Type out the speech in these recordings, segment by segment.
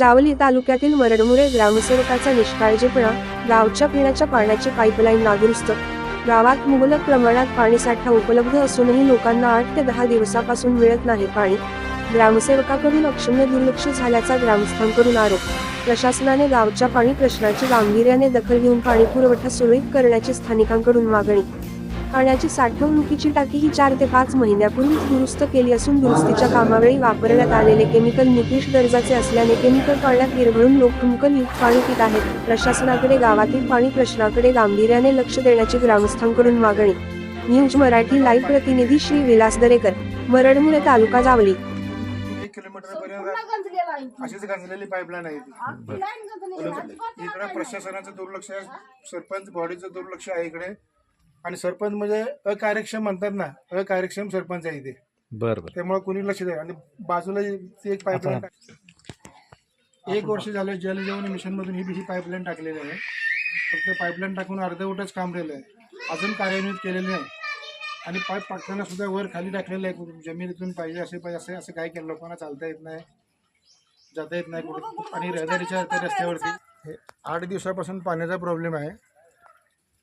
जावली तालुक्यातील मरडमुरे ग्रामसेवकाचा निष्काळजीपणा गावच्या पिण्याच्या पाण्याची पाईपलाईन नादुरुस्त. गावात मुबलक प्रमाणात पाणीसाठा उपलब्ध असूनही लोकांना आठ ते दहा दिवसापासून मिळत नाही पाणी. ग्रामसेवकाकडून अक्षम्य दुर्लक्ष झाल्याचा ग्रामस्थांकडून आरोप. प्रशासनाने गावच्या पाणी प्रश्नाची गांभीर्याने दखल घेऊन पाणी पुरवठा सुरळीत करण्याची स्थानिकांकडून मागणी. पाण्याची साठवणुकीची टाकी ही चार ते पाच महिन्यापूर्वीच दुरुस्त केली असून दुरुस्तीच्या कामावेळी वापरण्यात आलेले केमिकल निकृष्ट दर्जाचे असल्याने केमिकल पाण्यात विरघळून लोक केमिकलयुक्त पाणी पित आहेत. प्रशासनाकडे गावातील पाणी प्रश्नाकडे गांभीर्याने लक्ष देण्याची ग्रामस्थांकडून मागणी. न्यूज मराठी लाईव्ह प्रतिनिधी श्री विलास दरेकर मरडमुळे तालुका जावली. एक किलोमीटर पर्यंत अशीच गंजलेली पाईपलाईन आहे ती. इकडे प्रशासनाचं दुर्लक्ष आहे सरपंच बॉडीचं दुर्लक्ष आहे इकडे. आणि सरपंच म्हणजे अकार्यक्षम म्हणतात ना अकार्यक्षम सरपंच आहे इथे बर बर. त्यामुळे कुणी लक्ष द्या आणि बाजूला ती एक पाईपलाईन एक वर्ष झालं जलजीवन मिशन मधून ही ही पाईपलाईन टाकलेली आहे. फक्त पाईपलाईन टाकून अर्धवटच काम केलं आहे अजून कार्यान्वित केलेलं नाही. आणि पाईप टाकताना सुद्धा वर खाली टाकलेलं आहे. जमिनीतून पाहिजे असे पाहिजे असे असं काय केलं लोकांना चालता येत नाही. जाता येत नाही कुठे. आणि रहदारीच्या त्या रस्त्यावरती हे आठ दिवसापासून पाण्याचा प्रॉब्लेम आहे.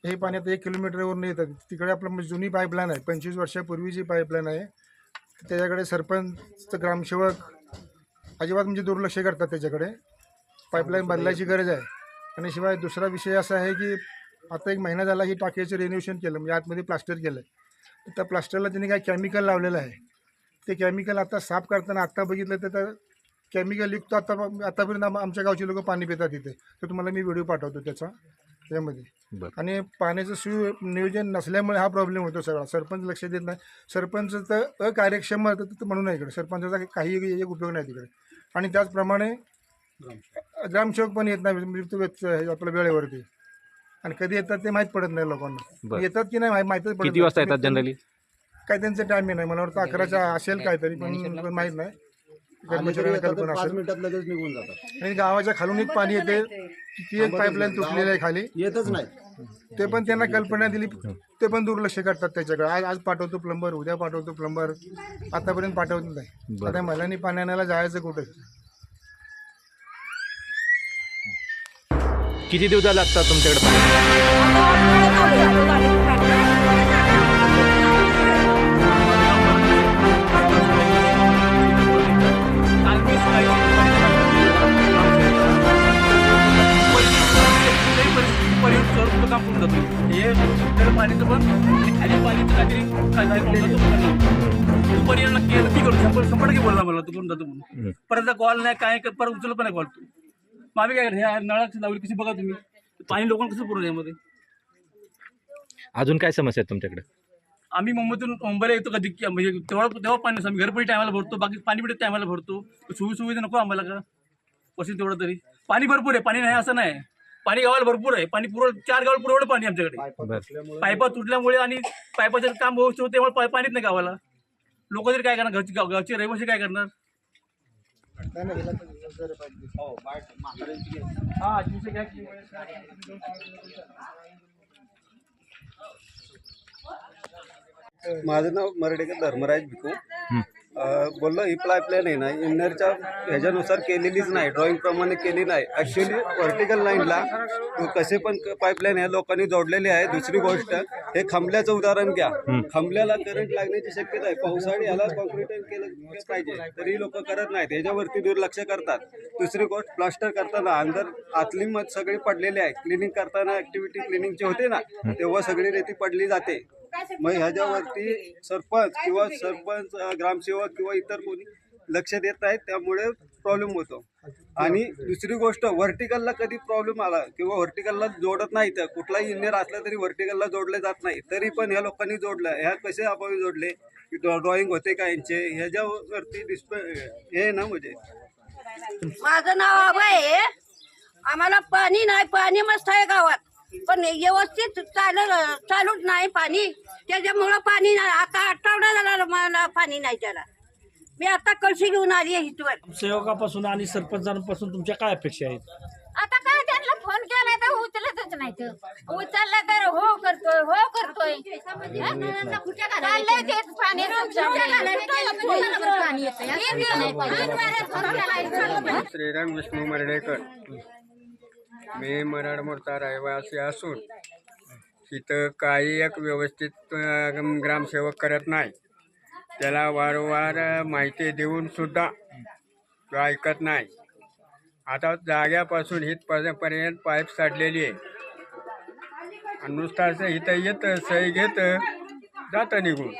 हे पाणी आता एक किलोमीटरवरून येतं. तिकडे आपलं म्हणजे जुनी पाईपलाईन आहे. पंचवीस वर्षापूर्वीची पाईपलाईन आहे त्याच्याकडे सरपंच ग्रामसेवक अजिबात म्हणजे दुर्लक्ष करतात त्याच्याकडे. पाईपलाईन बदलायची गरज आहे. आणि शिवाय दुसरा विषय असा आहे की आता एक महिना झाला ही टाकीचं रिन्युएशन केलं म्हणजे आतमध्ये प्लास्टर केलं आहे त्या प्लास्टरला त्यांनी काय केमिकल लावलेलं आहे. ते केमिकल आता साफ करताना आत्ता बघितलं तर त्या केमिकल युक्त आता आतापर्यंत आम- आमच्या गावचे लोक पाणी पितात तिथे तर तुम्हाला मी व्हिडिओ पाठवतो त्याचा. त्यामध्ये बर. आणि पाण्याचं सुनियोजन नसल्यामुळे हा प्रॉब्लेम होतो सगळा. सरपंच लक्ष देत नाही. सरपंच तर अकार्यक्षम म्हणून इकडे. सरपंचाचा काही एक उपयोग नाही तिकडे. आणि त्याचप्रमाणे ग्रामसेवक पण येत नाही मृत्यू व्यक्त- हे आपल्या वेळेवरती. आणि कधी येतात ते माहीत पडत नाही लोकांना. येतात की नाही माहीत माहीतच पडत किती नाही. वाजता येतात जनरली काय त्यांचं टायमिंग नाही. मला वाटतं अकराच्या असेल काहीतरी पण माहीत नाही. कर्मचाऱ्यांना कल्पना पाच असेल. मिनिटात लगेच निघून जातात. आणि गावाच्या खालून एक पाणी येते. ती. एक पाईपलाईन तुटलेली आहे खाली. येतच नाही. ते पण त्यांना कल्पना दिली. ते पण दुर्लक्ष करतात त्याच्याकडे. आज आज पाठवतो प्लंबर उद्या पाठवतो प्लंबर. आतापर्यंत पाठवत नाही. बरं. आता महिलांनी पाणी आणायला जायचं कुठे? किती दिवस लागतात तुमच्याकडे पाणी? पाण्याचं पण खाली पाणी काहीतरी काय झालं म्हणलं तो पण दुपारी यांना केलं की करू. शंभर शंभर टक्के बोलला मला तू कोण जातो म्हणून. परत कॉल नाही काय परत उचललं पण नाही कॉल तू. मग आम्ही काय ह्या नळाची लावली कशी बघा तुम्ही. पाणी लोकांना कसं पुरवलं यामध्ये? अजून काय समस्या आहेत तुमच्याकडे? आम्ही मुंबईतून मुंबईला येतो कधी म्हणजे तेव्हा तेव्हा पाणी. आम्ही घरपडी टायमाला भरतो बाकी पाणी पिढी टायमाला भरतो. सुविधा सुविधा नको आम्हाला का? वर्षी तेवढं तरी. पाणी भरपूर आहे पाणी नाही असं नाही. पाणी गावाला भरपूर आहे. पाणी पुरव चार गावाला पुरवठं पाणी आमच्याकडे. पायपा तुटल्यामुळे आणि पायपाचं काम होऊ शकतो तेव्हा पा- पाणीच नाही गावाला. लोक तरी काय करणार? घरची गाव- गावचे रहिवासी काय करणार? हा की- माझं नाव मराठीकर धर्मराज भिकू. बोललो ही पाईपलाईन आहे ना. इन्नरच्या ह्याच्यानुसार केलेलीच नाही. ड्रॉइंग प्रमाणे केली नाही. ऍक्च्युली व्हर्टिकल लाईनला कसे पण पाईपलाईन ह्या लोकांनी जोडलेली आहे. दुसरी गोष्ट हे खांबल्याचं उदाहरण घ्या. खांबल्याला करंट लागण्याची शक्यता आहे. पावसाळी याला कॉन्क्रीट केलं पाहिजे. तरी लोक करत नाहीत. ह्याच्यावरती दुर्लक्ष करतात. दुसरी गोष्ट प्लास्टर करताना अंदर आतली मध सगळी पडलेली आहे. क्लिनिंग करताना ऍक्टिव्हिटी क्लिनिंगची होते ना तेव्हा सगळी रेती पडली जाते. मग ह्याच्यावरती सरपंच किंवा सरपंच ग्रामसेवक किंवा इतर कोणी लक्ष देत नाहीत त्यामुळे प्रॉब्लेम होतो. आणि दुसरी गोष्ट व्हर्टिकलला कधी प्रॉब्लेम आला किंवा व्हर्टिकलला जोडत नाही तर कुठलाही इंजिनियर असला तरी व्हर्टिकलला जोडले जात नाही. तरी पण ह्या लोकांनी जोडलं. ह्या कसे अभावी जोडले? ड्रॉइंग होते का यांचे? ह्याच्यावरती डिस्प्ले हे आहे ना म्हणजे. माझं नाव अभय आहे. आम्हाला पाणी नाही. पाणी मस्त आहे गावात. पण व्यवस्थित चाल चालूच नाही पाणी. त्याच्यामुळं पाणी नाही. आता आठवडा झाला मला पाणी नाही त्याला. मी आता कळशी घेऊन आली आहे इथवर. सेवकापासून आणि सरपंचांपासून तुमच्या काय अपेक्षा आहेत? आता काय त्यांना फोन केला तर उचलतच नाही तर उचललं तर हो करतोय हो करतोय. चाललंय तेच पाणी पाणी श्रीराम विष्णू मर्डेकर मी मराड मोर्चा रहिवासी असून इथं काही एक व्यवस्थित ग्रामसेवक करत नाही. त्याला वारंवार माहिती देऊन सुद्धा तो ऐकत नाही. आता जाग्यापासून इथपर्यंत पाईप साडलेली आहे. आणि नुसतं असं इथं येतं सही घेतं जातं निघून.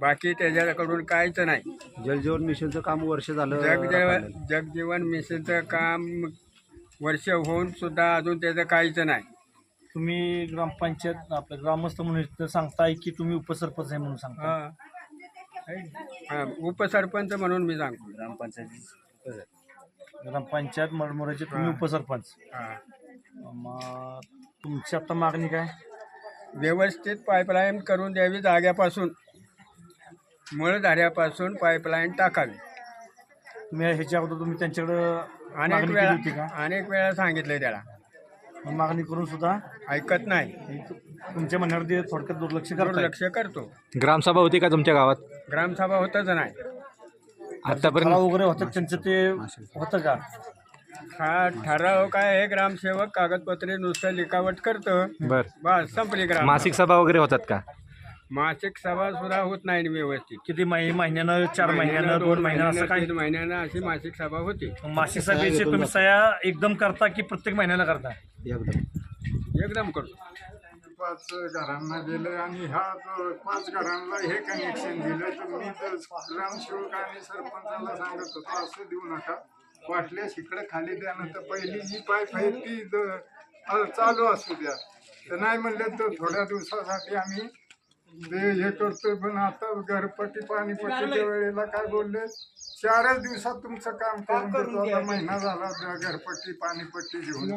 बाकी त्याच्याकडून काहीच नाही. जलजीवन मिशनचं काम वर्ष झालं. जगजीवन जगजीवन मिशनचं काम वर्ष होऊन सुद्धा अजून त्याचं काहीच नाही. तुम्ही ग्रामपंचायत आपलं ग्रामस्थ म्हणून इथं सांगताय की तुम्ही उपसरपंच आहे म्हणून सांगता हा. हा, उपसरपंच म्हणून मी सांगतो. ग्रामपंचायत मडमोराचे तुम्ही उपसरपंच. हा. मग तुमची आता मागणी काय? व्यवस्थित पाईपलाईन करून द्यावी जाग्यापासून. मूळधाऱ्यापासून पाईपलाईन टाकावी. तुम्ही ह्याच्या अगोदर तुम्ही त्यांच्याकडं अनेक मागणी केली होती वेळा का? अनेक वेळा सांगितले त्याला. मग मागणी करून सुद्धा ऐकत नाही. हे तु- तुमच्या म्हणण्यावर ते थोडक्यात दुर्लक्ष करताय. दुर्लक्ष करतो. ग्रामसभा होती का तुमच्या गावात? ग्रामसभा होतच नाही. आतापर्यंत वगैरे होतं त्यांचं ते होतं का? हा ठराव काय आहे ग्रामसेवक कागदपत्रे नुसतं लिखावट करतं. बर. बस संपली ग्राम मासिक सभा वगैरे होतात का? मासिक सभा सुद्धा होत नाही व्यवस्थित. किती महि महिन्यानं चार महिन्यानं दोन महिन्यानं असं काय तीन महिन्यानं अशी मासिक सभा होती. मासिक सभेचे तुम्ही सह्या एकदम करता की प्रत्येक महिन्याला करता? एकदम. करतो. पाच घरांना दिलं आणि ह्या जो पाच घरांना हे कनेक्शन दिलं तर मी तर ग्रामसेवक आणि सरपंचाला सांगत होतो असं देऊ नका. वाटल्यास इकडे खाली द्या ना तर पहिली जी पाईप आहे ती द- अ, चालू असू द्या. तर नाही म्हणलं तर थोड्या दिवसासाठी आम्ही ते हे करतोय पण आता घरपट्टी पाणीपट्टीच्या वेळेला काय बोलले? चारच दिवसात तुमचं काम करून देतो. आता महिना झाला घरपट्टी पाणीपट्टी घेऊन.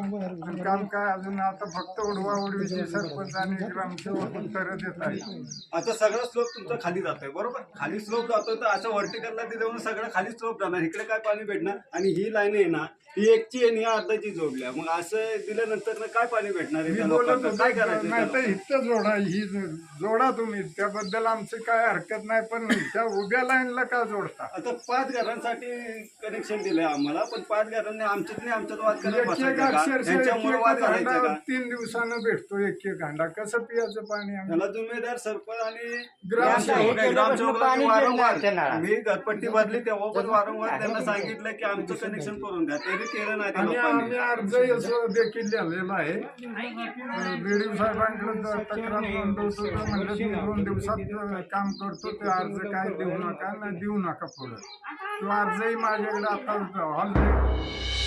आणि काम काय अजून आता फक्त उडवा उडवीची सरपंच आणि ग्रामसेवक उत्तरं देत आहे. आता सगळं स्लोप तुमचा खाली जातोय बरोबर? खाली स्लोप जातोय तर असं व्हर्टिकलला ते जाऊन सगळं खाली स्लोप जाणार. इकडे काय पाणी भेटणार? आणि ही लाईन आहे ही एकची आणि ही अर्धाची जोडल्या. मग असं दिल्यानंतर ना काय पाणी भेटणार आहे मी त्या बोलत लोकांना? काय करायचं नाही तर त्याला? इथं जोडा ही जोडा तुम्ही त्याबद्दल आमचं काय हरकत नाही पण त्या उभ्या लाईनला का जोडता? आता पाच घरांसाठी कनेक्शन दिलंय आम्हाला पण पाच घरांनी आमच्यात नाही आमच्यात वाद करत एक एक बसायचं का? अक्षरशः त्यांच्यामुळे एक वाद एक घालायचा हांडा का? तीन दिवसानं भेटतो एक एक हांडा कसं पियाचं पाणी आम्ही? त्याला जुम्मेदार सरपंच आणि ग्रामसेवक. वारंवार. मी घरपट्टी भरली तेव्हा पण वारंवार त्यांना सांगितलं की आमचं कनेक्शन करून द्या. तरी केलं नाही त्या आणि लोकांनी. आम्ही अर्ज असं देखील लिहिलेला आहे. बीडीओ साहेबांकडे ज- तक्रार नोंदवतो तर म्हणलं मी दोन दिवसात अं, काम करतो ते अर्ज काय देऊ नका ना देऊ नका पुढं. तो अर्जही माझ्याकडे आता ऑलरेडी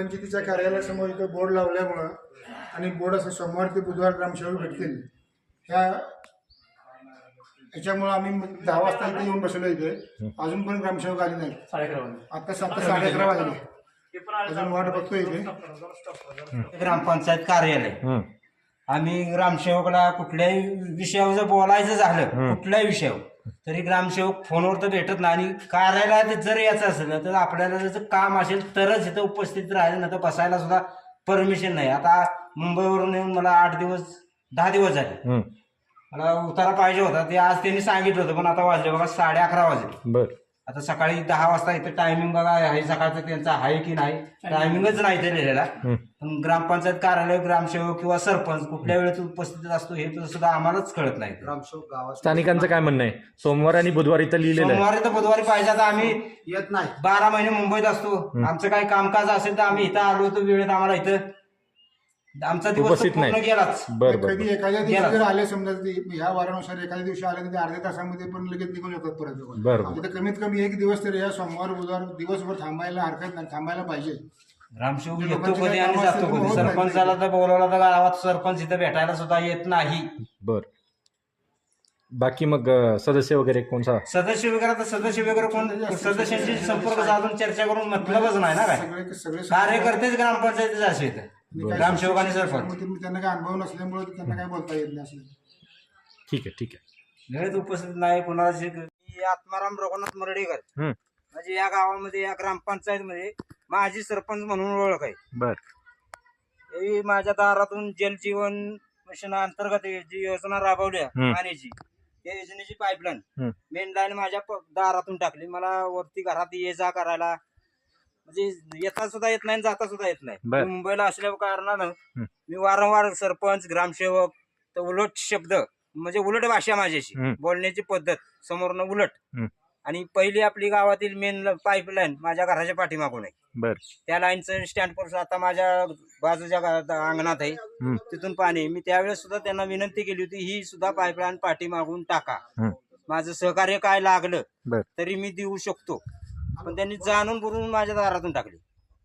ग्रामपंचायतीच्या कार्यालयासमोर इथं बोर्ड लावल्यामुळं आणि बोर्ड असं सोमवार ते बुधवार ग्रामसेवक भेटतील. ह्या याच्यामुळं आम्ही दहा वाजता इथे येऊन बसलो इथे. अजून पण ग्रामसेवक आले नाही आता सात साडे अकरा वाजले. अजून वाट बघतोय इथे. ग्रामपंचायत कार्यालय. आम्ही ग्रामसेवकला कुठल्याही विषयावर जर बोलायचं झालं कुठल्याही विषयावर. तरी ग्रामसेवक फोनवर तर भेटत नाही आणि कार्यालयात जर यायचं असेल तर आपल्याला जर काम असेल तरच इथं उपस्थित राहायचं नाही तर बसायला सुद्धा परमिशन नाही. आता मुंबईवरून येऊन मला आठ दिवस दहा दिवस झाले. मला उतारा पाहिजे होता ते आज त्यांनी सांगितलं होतं पण आता वाजले बघा साडे अकरा वाजले. बर. आता सकाळी दहा वाजता इथं टायमिंग बघा आहे सकाळचं त्यांचा आहे की नाही? टायमिंगच नाही ते लिहिलेला. पण ग्रामपंचायत कार्यालय ग्रामसेवक किंवा सरपंच कुठल्या वेळेत उपस्थित असतो हे तर सुद्धा आम्हालाच कळत नाही ग्रामसेवक गावात स्थानिकांचं काय म्हणणं आहे? सोमवार आणि बुधवार इथं लिहिलेलं आहे. सोमवारी तर बुधवारी पाहिजे आता आम्ही येत नाही. बारा महिने मुंबईत असतो. आमचं काही कामकाज असेल तर आम्ही इथं आलो होतो वेळेत आम्हाला इथं आमचा दिवस उपस्थित पूर्ण नाही. गेलाच. बर बर कधी एखाद्या दिवशी. जर आले समजा ते ह्या वारानुसार एखाद्या दिवशी आले तर ते अर्ध्या तासामध्ये पण लगेच निघून येतात परत. बर कमीत कमी एक दिवस तरी या सोमवार बुधवार दिवसभर थांबायला हरकत नाही थांबायला पाहिजे. जे येतो लोकांचे कधी काही आणि कामं जातो असतील तर कधी होत नाही. सरपंचाला तर बोलवलं तर गावात सरपंच इथं भेटायला सुद्धा येत नाही. बर. बाकी मग अं, सदस्य वगैरे कोणता? सदस्य वगैरे तर सदस्य वगैरे कोण सदस्यांशी संपर्क साधून चर्चा करून मतलबच नाही ना काय? सगळे सगळे कार्यकर्तेच ग्रामपंचायतीचे असे इथं ग्रामसेवक आणि सरपंच. त्यामुळे तुम्ही त्यांना काही अनुभव नसल्यामुळे त्यांना काय बोलता येत नाही असं? ठीक आहे ठीक आहे. वेळेत उपस्थित नाही मी आत्माराम रघुनाथ मर्डेकर. हं. म्हणजे या गावामध्ये या ग्रामपंचायत मध्ये माझी सरपंच म्हणून ओळख आहे. बर. ही माझ्या दारातून जलजीवन मिशन अंतर्गत जी योजना राबवल्या हं. पाण्याची त्या योजनेची पाईपलाईन. मेन लाईन माझ्या प- दारातून टाकली. मला वरती घरात ये जा करायला म्हणजे येता सुद्धा येत नाही जाता सुद्धा येत नाही बर. मुंबईला असल्या कारणानं हं. मी वारंवार सरपंच ग्रामसेवक तर उलट शब्द म्हणजे उलट भाषा माझ्याशी हं. बोलण्याची पद्धत समोरनं उलट हं. आणि पहिली आपली गावातील मेन पाईपलाईन माझ्या घराच्या पाठीमागून आहे बर त्या लाईनचं स्टँड पर आता माझ्या बाजूच्या अंगणात आहे हं. तिथून पाणी मी त्यावेळेस सुद्धा त्यांना विनंती केली होती ही सुद्धा पाईपलाईन पाठीमागून टाका हं. माझं सहकार्य काय लागलं बर. तरी मी देऊ शकतो पण त्यांनी जाणून बुरून माझ्या दारातून टाकली.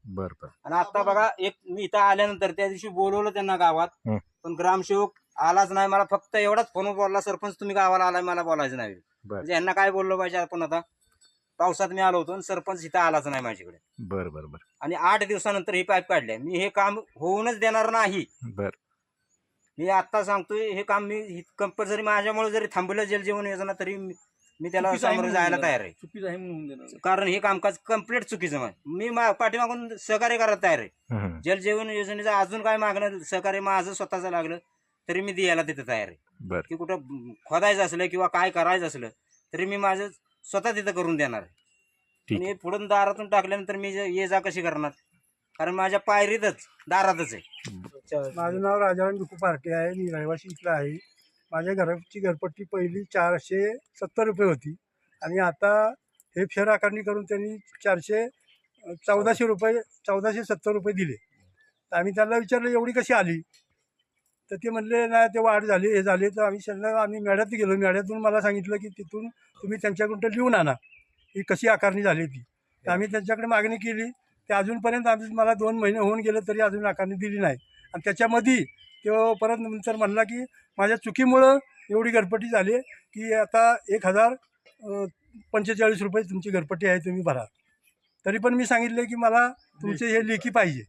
बर बर. आणि आता बघा एक मी इथं आल्यानंतर त्या दिवशी बोलवलं त्यांना गावात हं. पण ग्रामसेवक आलाच नाही. मला फक्त एवढाच फोन बोलला सरपंच तुम्ही गावाला आलाय मला बोलायचं नाही. बर. म्हणजे यांना काय बोललो पाहिजे आपण आता? पावसात मी आलो होतो आणि सरपंच इथं आलाच नाही माझ्याकडे. बर बर बर. आणि आठ दिवसानंतर ही पाईप काढल्या मी हे काम होऊनच देणार नाही. बर. मी आता सांगतोय हे काम मी कंपल्सरी माझ्यामुळे जरी थांबलं जल जीवन योजना तरी मी मी त्याला चुकीचं आहे सामोरं म्हणून जायला देणार. तयार आहे. चुकीचं आहे म्हणून देणार. कारण हे कामकाज कंप्लीट चुकीचं आहे. मी मा- पाठीमागून सहकार्य करायला तयार आहे. हं, हं. जल जीवन योजनेचं अजून काय मागणं सहकार्य माझं स्वतःचं लागलं तरी मी द्यायला तिथे तयार आहे. बर. की कुठं खोदायचं असलं किंवा काय करायचं असलं तरी मी माझं स्वतः तिथं करून देणार आहे. ठीक. आणि पुढून दारातून टाकल्यानंतर मी जे- ये जा कशी करणार? कारण माझ्या पायरीतच दारातच आहे. माझं नाव राजाराम विकू पार्टी आहे. मी रहिवासी इथला आहे. माझ्या घराची घरपट्टी पहिली चारशे सत्तर रुपये होती. आणि आता हे फेर आकारणी करून त्यांनी चारशे चौदाशे रुपये चौदाशे सत्तर रुपये दिले. तर आम्ही त्यांना विचारलं एवढी कशी आली? तर ते म्हणले नाही ते वाढ झाली हे झाले. तर आम्ही त्यांना आम्ही मेळ्यात गेलो. मेळ्यातून मला सांगितलं की तिथून तुम्ही त्यांच्याकडून लिहून आणा. ही कशी आकारणी झाली ती. तर आम्ही त्यांच्याकडे मागणी केली. ते अजूनपर्यंत आम्ही मला दोन महिने होऊन गेले तरी अजून आकारणी दिली नाही. आणि त्याच्यामध्ये तो परत नंतर म्हणला की माझ्या चुकीमुळं एवढी घरपट्टी झाली की आता एक हजार पंचेचाळीस रुपये तुमची घरपट्टी आहे तुम्ही भरा. तरी पण मी सांगितले की मला तुमचे हे लेखी पाहिजे.